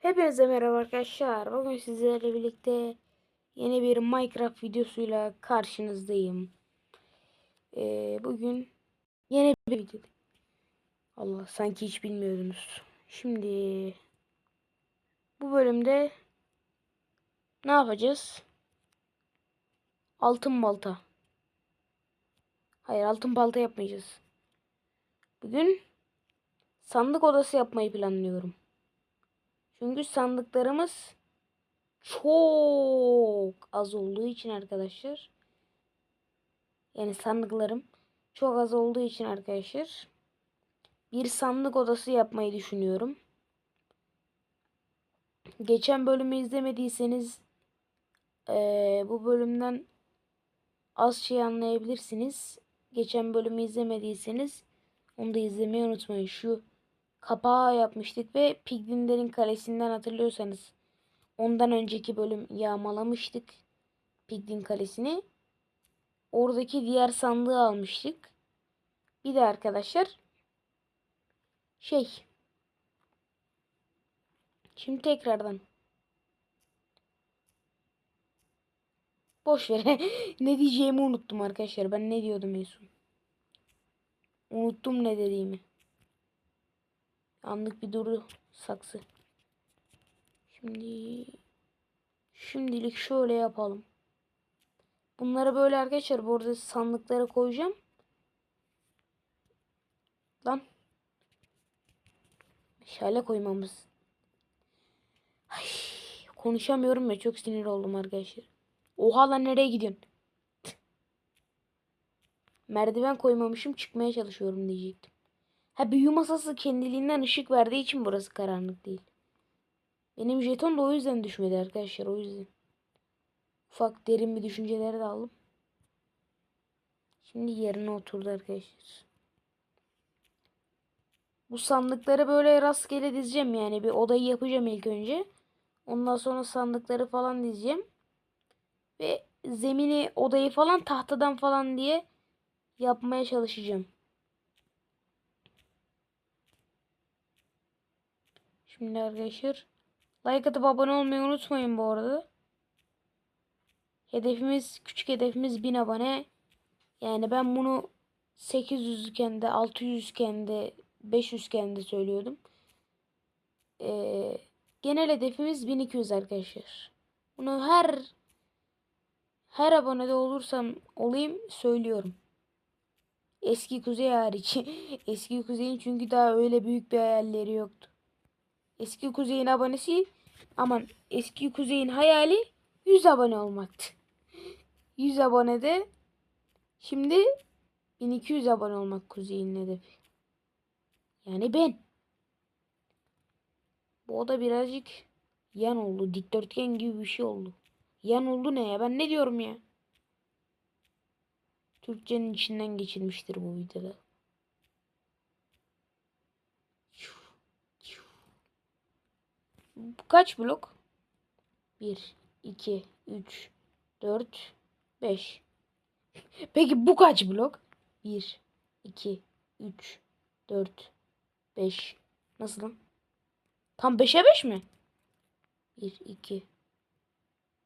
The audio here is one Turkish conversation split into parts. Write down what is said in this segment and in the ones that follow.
Hepinize merhaba arkadaşlar. Bugün sizlerle birlikte yeni bir Minecraft videosuyla karşınızdayım. Ee, bugün yeni bir video. Allah sanki hiç bilmiyordunuz. Şimdi bu bölümde ne yapacağız? Altın balta. Hayır altın balta yapmayacağız. Bugün sandık odası yapmayı planlıyorum. Çünkü sandıklarımız çok az olduğu için arkadaşlar. Yani sandıklarım çok az olduğu için arkadaşlar. Bir sandık odası yapmayı düşünüyorum. Geçen bölümü izlemediyseniz eee, bu bölümden az şey anlayabilirsiniz. Geçen bölümü izlemediyseniz onu da izlemeyi unutmayın. Şu kapağı yapmıştık ve Piglinlerin kalesinden hatırlıyorsanız ondan önceki bölüm yağmalamıştık Piglin kalesini. Oradaki diğer sandığı almıştık. Bir de arkadaşlar şey şimdi tekrardan boş ver. ne diyeceğimi unuttum arkadaşlar. Ben ne diyordum en? Unuttum ne dediğimi. Anlık bir duru saksı. Şimdi şimdilik şöyle yapalım. Bunları böyle arkadaşlar bu arada sandıklara koyacağım. Lan. Şöyle koymamız. Ay, konuşamıyorum ya çok sinir oldum arkadaşlar. Oha lan nereye gidiyorsun? Merdiven koymamışım çıkmaya çalışıyorum diyecektim. Ha büyü masası kendiliğinden ışık verdiği için burası karanlık değil. Benim jeton da o yüzden düşmedi arkadaşlar o yüzden. Ufak derin bir düşünceleri de aldım. Şimdi yerine oturdu arkadaşlar. Bu sandıkları böyle rastgele dizeceğim yani bir odayı yapacağım ilk önce. Ondan sonra sandıkları falan dizeceğim. Ve zemini odayı falan tahtadan falan diye yapmaya çalışacağım. Şimdi arkadaşlar like atıp abone olmayı unutmayın bu arada. Hedefimiz küçük hedefimiz 1000 abone. Yani ben bunu 800 iken de 600 iken de 500 iken söylüyordum. Ee, genel hedefimiz 1200 arkadaşlar. Bunu her her abonede olursam olayım söylüyorum. Eski kuzey hariç. Eski kuzeyin çünkü daha öyle büyük bir hayalleri yoktu. Eski kuzeyin abonesi aman eski kuzeyin hayali 100 abone olmaktı. 100 abonede şimdi 1200 abone olmak kuzeyin hedefi. Yani ben. Bu da birazcık yan oldu. Dikdörtgen gibi bir şey oldu. Yan oldu ne ya? Ben ne diyorum ya? Türkçenin içinden geçilmiştir bu videoda. Kaç blok? 1, 2, 3, 4, 5. Peki bu kaç blok? 1, 2, 3, 4, 5. Nasıl? Tam 5'e 5 mi? 1, 2,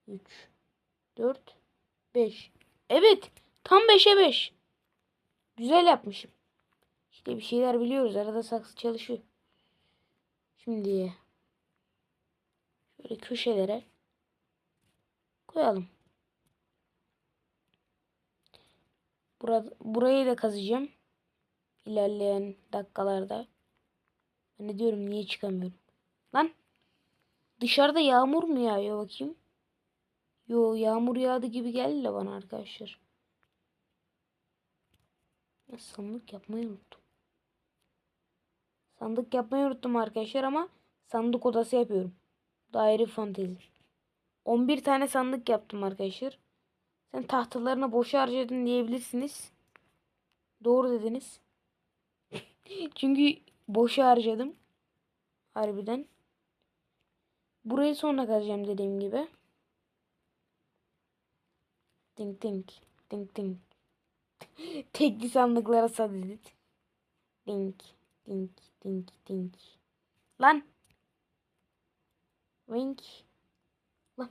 3, 4, 5. Evet. Tam 5'e 5. Güzel yapmışım. İşte bir şeyler biliyoruz. Arada saksı çalışıyor. Şimdi şöyle köşelere koyalım. Burada, burayı da kazacağım. İlerleyen dakikalarda. Ben ne diyorum niye çıkamıyorum. Lan dışarıda yağmur mu yağıyor bakayım. Yo yağmur yağdı gibi geldi de bana arkadaşlar. Ya sandık yapmayı unuttum. Sandık yapmayı unuttum arkadaşlar ama sandık odası yapıyorum. Daire fantezi. 11 tane sandık yaptım arkadaşlar. Sen tahtalarını boşa harcadın diyebilirsiniz. Doğru dediniz. Çünkü boşa harcadım. Harbiden. Burayı sonra kazacağım dediğim gibi. Ding ding. Ding ding. Tekli sandıklara sadedit. Ding. Ding. Ding. Ding. Lan. Wink. Lan.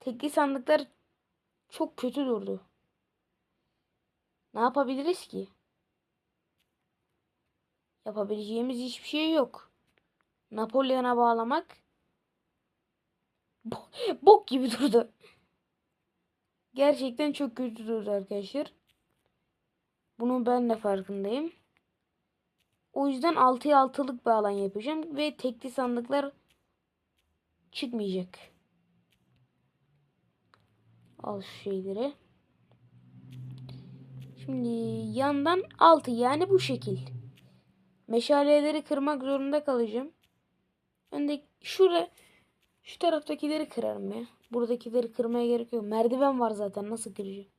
Tekli sandıklar çok kötü durdu. Ne yapabiliriz ki? Yapabileceğimiz hiçbir şey yok. Napolyon'a bağlamak bo- bok gibi durdu. Gerçekten çok kötü durdu arkadaşlar. Bunun ben de farkındayım. O yüzden 6'ya 6'lık bir alan yapacağım ve tekli sandıklar çıkmayacak. Al şu şeyleri. Şimdi yandan 6 yani bu şekil. Meşaleleri kırmak zorunda kalacağım. Önde şurada şu taraftakileri kırarım ya. Buradakileri kırmaya gerek yok. Merdiven var zaten nasıl kıracağım?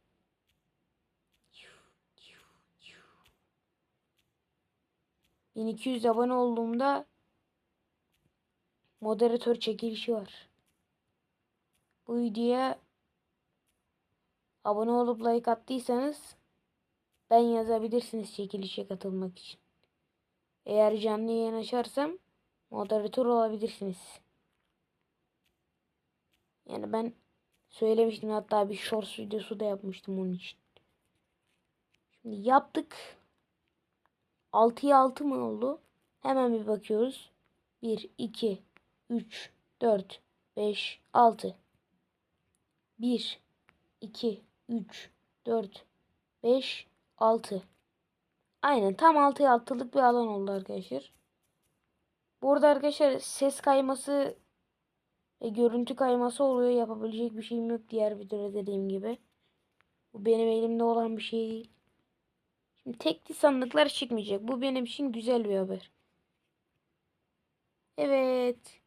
1200 abone olduğumda moderatör çekilişi var. Bu videoya abone olup like attıysanız ben yazabilirsiniz çekilişe katılmak için. Eğer canlı yayın açarsam moderatör olabilirsiniz. Yani ben söylemiştim hatta bir shorts videosu da yapmıştım onun için. Şimdi yaptık. 6'ya 6 mı oldu? Hemen bir bakıyoruz. 1, 2, 3, 4, 5, 6. 1, 2, 3, 4, 5, 6. Aynen tam 6'ya 6'lık bir alan oldu arkadaşlar. Burada arkadaşlar ses kayması ve görüntü kayması oluyor. Yapabilecek bir şeyim yok diğer videoda dediğim gibi. Bu benim elimde olan bir şey değil. Şimdi tekli sandıklar çıkmayacak. Bu benim için güzel bir haber. Evet.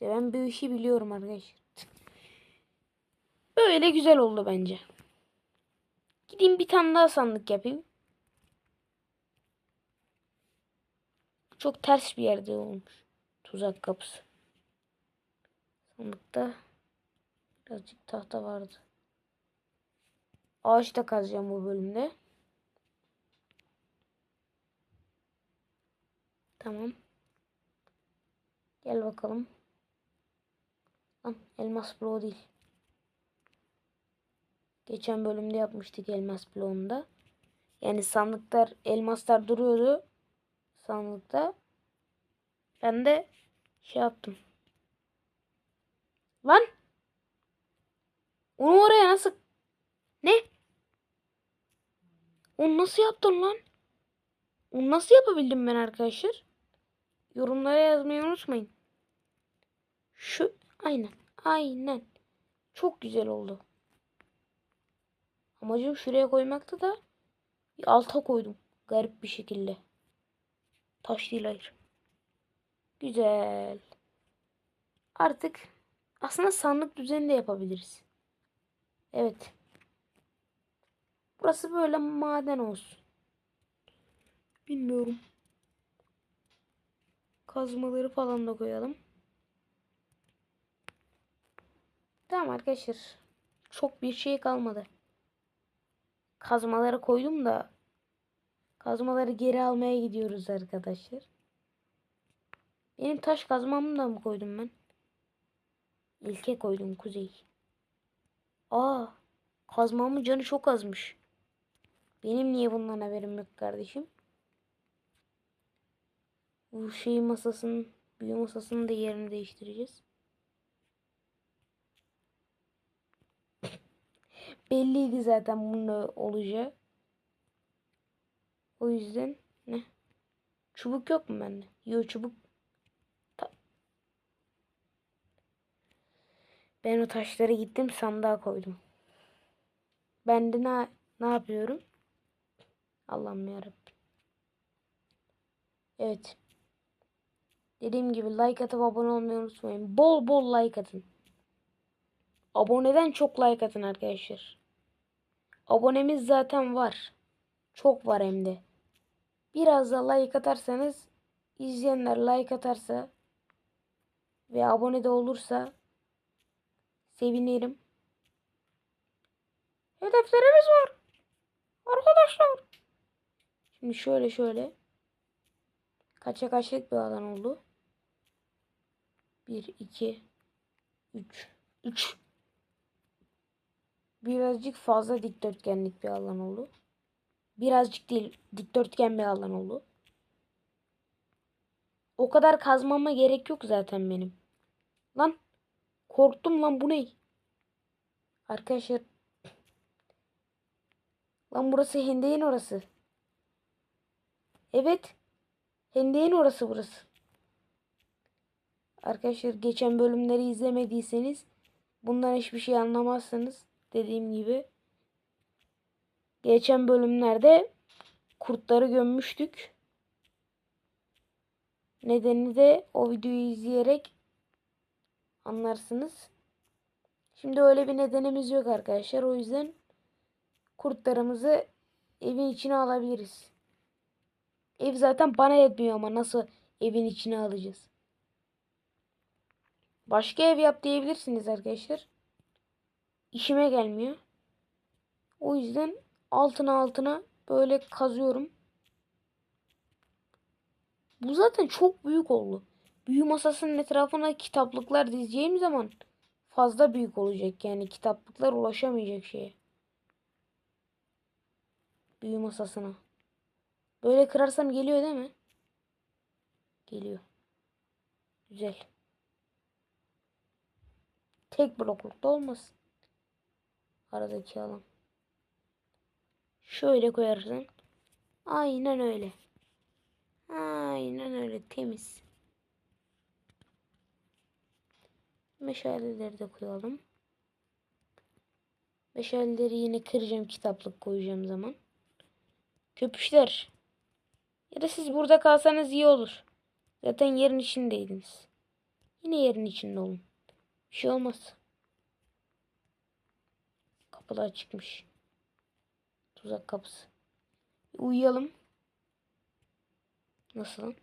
İşte ben bu işi biliyorum arkadaşlar. Böyle güzel oldu bence. Gideyim bir tane daha sandık yapayım. Çok ters bir yerde olmuş. Tuzak kapısı. Sandıkta birazcık tahta vardı. Ağaç da kazacağım bu bölümde. Tamam. Gel bakalım. Lan elmas bloğu değil. Geçen bölümde yapmıştık elmas bloğunda. Yani sandıklar, elmaslar duruyordu sandıkta. Ben de şey yaptım. Lan! Onu oraya nasıl... Ne? Onu nasıl yaptın lan? Onu nasıl yapabildim ben arkadaşlar? Yorumlara yazmayı unutmayın. Şu aynen. Aynen. Çok güzel oldu. Amacım şuraya koymakta da bir alta koydum. Garip bir şekilde. Taş değil hayır. Güzel. Artık aslında sandık düzeni de yapabiliriz. Evet. Burası böyle maden olsun. Bilmiyorum. Kazmaları falan da koyalım. Tamam arkadaşlar. Çok bir şey kalmadı. Kazmaları koydum da kazmaları geri almaya gidiyoruz arkadaşlar. Benim taş kazmamı da mı koydum ben? İlke koydum kuzey. Aa, kazmamın canı çok azmış. Benim niye bundan haberim yok kardeşim? Bu şey masasının, büyü masasının da yerini değiştireceğiz. Belliydi zaten bunun olacağı. O yüzden ne? Çubuk yok mu bende? Yok çubuk. Ta ben o taşları gittim sandığa koydum. Ben de ne, ne yapıyorum? Allah'ım yarabbim. Evet. Dediğim gibi like atıp abone olmayı unutmayın. Bol bol like atın. Aboneden çok like atın arkadaşlar. Abonemiz zaten var. Çok var hem de. Biraz da like atarsanız izleyenler like atarsa ve abone de olursa sevinirim. Hedeflerimiz var. Arkadaşlar. Şimdi şöyle şöyle. Kaça kaçlık bir alan oldu. 1, 2, 3. 3. Birazcık fazla dikdörtgenlik bir alan oldu. Birazcık değil dikdörtgen bir alan oldu. O kadar kazmama gerek yok zaten benim. Lan korktum lan bu ne? Arkadaşlar Lan burası hendeğin orası. Evet. Hendeğin orası burası. Arkadaşlar geçen bölümleri izlemediyseniz bundan hiçbir şey anlamazsınız. Dediğim gibi. Geçen bölümlerde kurtları gömmüştük. Nedeni de o videoyu izleyerek anlarsınız. Şimdi öyle bir nedenimiz yok arkadaşlar. O yüzden kurtlarımızı evin içine alabiliriz. Ev zaten bana yetmiyor ama nasıl evin içine alacağız? Başka ev yap diyebilirsiniz arkadaşlar. İşime gelmiyor. O yüzden altına altına böyle kazıyorum. Bu zaten çok büyük oldu. Büyü masasının etrafına kitaplıklar dizeceğim zaman fazla büyük olacak. Yani kitaplıklar ulaşamayacak şeye. Büyü masasına. Böyle kırarsam geliyor değil mi? Geliyor. Güzel. Tek bloklukta olmasın. Aradaki alan. Şöyle koyarsın. Aynen öyle. Aynen öyle temiz. Meşaleleri de koyalım. Meşaleleri yine kıracağım kitaplık koyacağım zaman. Köpüşler. Ya da siz burada kalsanız iyi olur. Zaten yerin içindeydiniz. Yine yerin içinde olun. Bir şey olmaz. Kapılar çıkmış. Tuzak kapısı. Uyuyalım. Nasıl?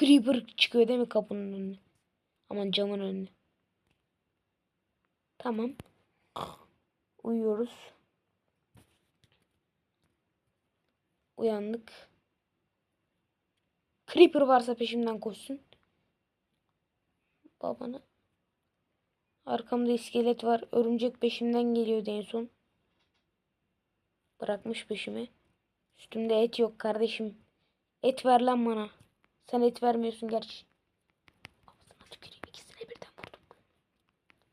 Creeper çıkıyor değil mi kapının önüne? Aman camın önüne. Tamam. Uyuyoruz. Uyandık. Creeper varsa peşimden koşsun. Babana. Arkamda iskelet var. Örümcek peşimden geliyordu en son. Bırakmış peşimi. Üstümde et yok kardeşim. Et ver lan bana. Sen et vermiyorsun gerçi. Ağzına tüküreyim ikisine birden vurdum.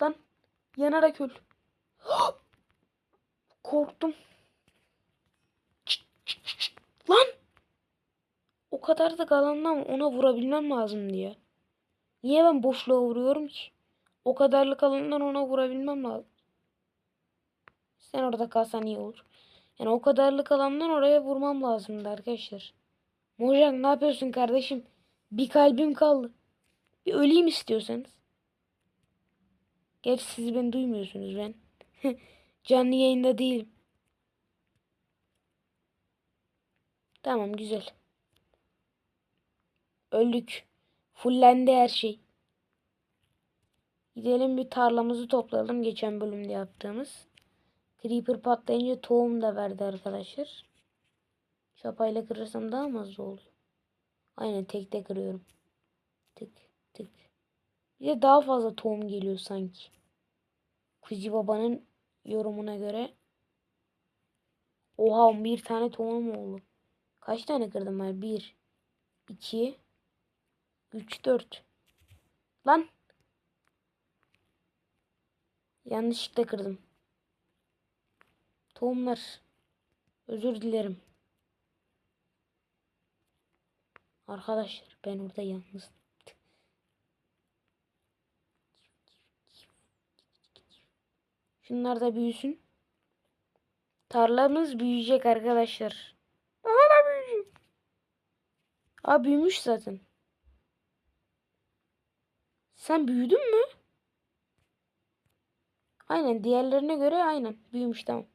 Lan yanarak öl. Korktum. Lan! O kadar da kalandan ona vurabilmem lazım diye. Niye ben boşluğa vuruyorum ki? O kadarlık alandan ona vurabilmem lazım. Sen orada kalsan iyi olur. Yani o kadarlık alandan oraya vurmam lazımdı arkadaşlar. Mojang ne yapıyorsun kardeşim? Bir kalbim kaldı. Bir öleyim istiyorsanız. Gerçi siz beni duymuyorsunuz ben. Canlı yayında değilim. Tamam güzel. Öldük. Fullendi her şey. Gidelim bir tarlamızı toplayalım. Geçen bölümde yaptığımız. Creeper patlayınca tohum da verdi arkadaşlar. Çapayla kırırsam daha mı hızlı oluyor? Aynen tekte kırıyorum. Tık tık. Bir de daha fazla tohum geliyor sanki. Kuzi babanın yorumuna göre. Oha bir tane tohum oldu. Kaç tane kırdım ben? 1 2 3 4 Lan Yanlışlıkla kırdım. Tohumlar. Özür dilerim. Arkadaşlar ben orada yalnız. Şunlar da büyüsün. Tarlamız büyüyecek arkadaşlar. Daha da büyüyecek. Aa büyümüş zaten. Sen büyüdün mü? Aynen diğerlerine göre aynen büyümüş tamam.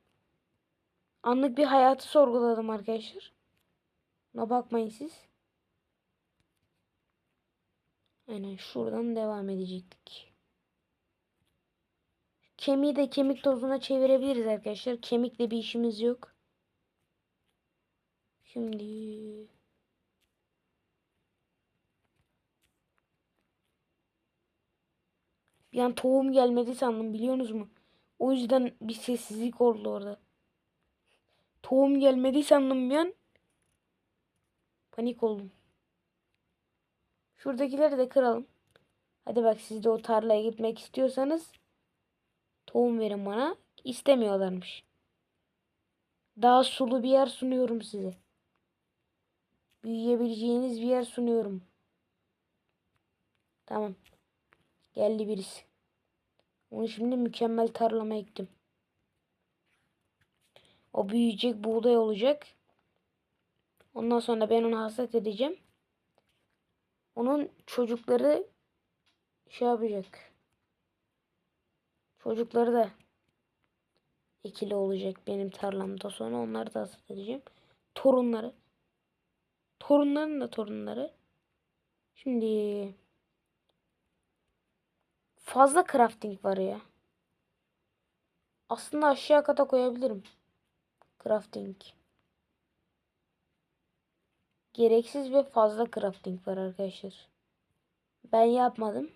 Anlık bir hayatı sorguladım arkadaşlar. Buna bakmayın siz. Aynen şuradan devam edecektik. Kemiği de kemik tozuna çevirebiliriz arkadaşlar. Kemikle bir işimiz yok. Şimdi Bir an tohum gelmedi sandım biliyorsunuz mu? O yüzden bir sessizlik oldu orada. Tohum gelmedi sandım bir an. Panik oldum. Şuradakileri de kıralım. Hadi bak siz de o tarlaya gitmek istiyorsanız tohum verin bana. İstemiyorlarmış. Daha sulu bir yer sunuyorum size. Büyüyebileceğiniz bir yer sunuyorum. Tamam. Geldi birisi. Onu şimdi mükemmel tarlama ektim. O büyüyecek buğday olacak. Ondan sonra ben onu hasat edeceğim. Onun çocukları şey yapacak. Çocukları da ikili olacak benim tarlamda. Sonra onları da hasat edeceğim. Torunları. Torunların da torunları. Şimdi fazla crafting var ya. Aslında aşağı kata koyabilirim. Crafting. Gereksiz ve fazla crafting var arkadaşlar. Ben yapmadım.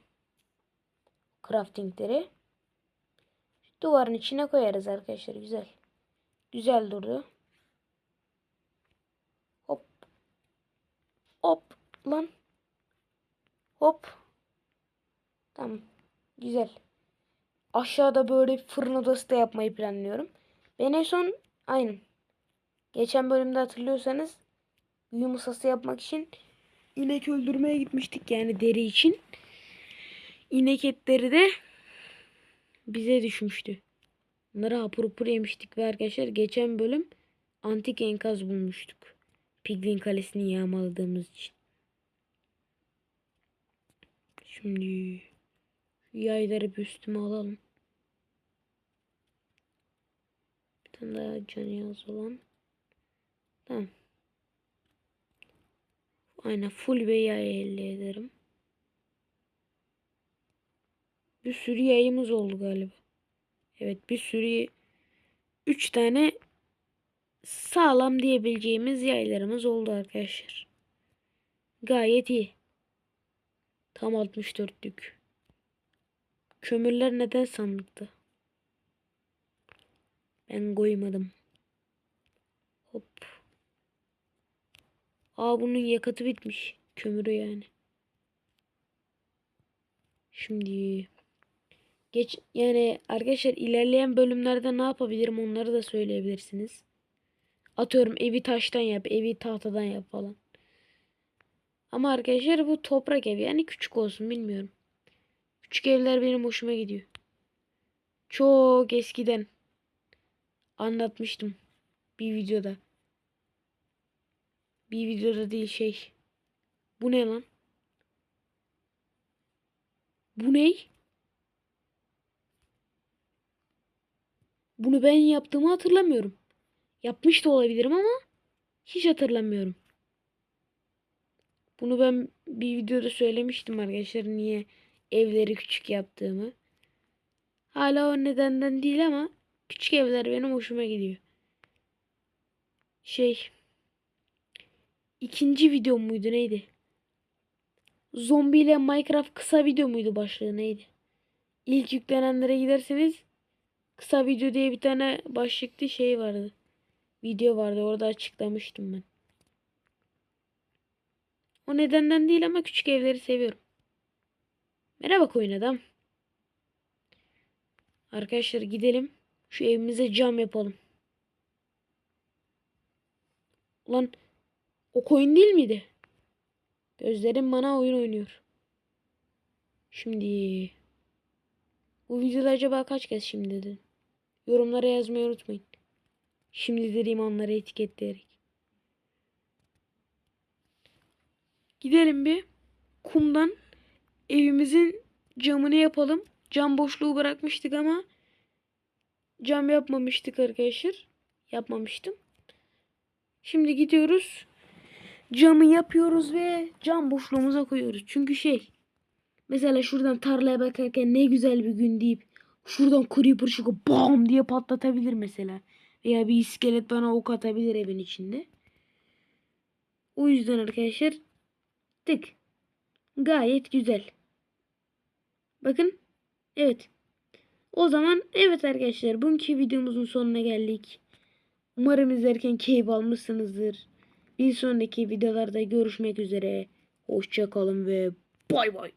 Craftingleri. Duvarın içine koyarız arkadaşlar. Güzel. Güzel durdu. Hop. Hop. Lan. Hop. Tamam. Güzel. Aşağıda böyle fırın odası da yapmayı planlıyorum. Ben en son aynen. Geçen bölümde hatırlıyorsanız büyü masası yapmak için inek öldürmeye gitmiştik yani deri için. İnek etleri de bize düşmüştü. Bunları hapur hapur yemiştik ve arkadaşlar geçen bölüm antik enkaz bulmuştuk. Piglin Kalesi'ni yağmaladığımız için. Şimdi yayları bir üstüme alalım. Bir tane daha canı yaz olan. Tamam. Aynen full bir yay elde ederim. Bir sürü yayımız oldu galiba. Evet bir sürü 3 tane sağlam diyebileceğimiz yaylarımız oldu arkadaşlar. Gayet iyi. Tam 64'lük. Kömürler neden sandıkta? Ben koymadım. Hop. Aa bunun yakıtı bitmiş. Kömürü yani. Şimdi geç yani arkadaşlar ilerleyen bölümlerde ne yapabilirim onları da söyleyebilirsiniz. Atıyorum evi taştan yap, evi tahtadan yap falan. Ama arkadaşlar bu toprak ev yani küçük olsun bilmiyorum. Küçük evler benim hoşuma gidiyor. Çok eskiden anlatmıştım bir videoda. Bir videoda değil şey. Bu ne lan? Bu ne? Bunu ben yaptığımı hatırlamıyorum. Yapmış da olabilirim ama hiç hatırlamıyorum. Bunu ben bir videoda söylemiştim arkadaşlar niye evleri küçük yaptığımı. Hala o nedenden değil ama küçük evler benim hoşuma gidiyor. Şey ikinci video muydu neydi? Zombi ile Minecraft kısa video muydu başlığı neydi? İlk yüklenenlere giderseniz kısa video diye bir tane başlıklı şey vardı. Video vardı orada açıklamıştım ben. O nedenden değil ama küçük evleri seviyorum. Merhaba koyun adam. Arkadaşlar gidelim. Şu evimize cam yapalım. Ulan o koyun değil miydi? Gözlerim bana oyun oynuyor. Şimdi bu videoda acaba kaç kez şimdi dedin? Yorumlara yazmayı unutmayın. Şimdi dediğim anları etiketleyerek. Gidelim bir kumdan evimizin camını yapalım. Cam boşluğu bırakmıştık ama cam yapmamıştık arkadaşlar. Yapmamıştım. Şimdi gidiyoruz. Camı yapıyoruz ve cam boşluğumuza koyuyoruz. Çünkü şey mesela şuradan tarlaya bakarken ne güzel bir gün deyip şuradan creeper çıkıp bam diye patlatabilir mesela. Veya bir iskelet bana ok atabilir evin içinde. O yüzden arkadaşlar tık. Gayet güzel. Bakın Evet. O zaman evet arkadaşlar bugünkü videomuzun sonuna geldik. Umarım izlerken keyif almışsınızdır. Bir sonraki videolarda görüşmek üzere. Hoşça kalın ve bay bay.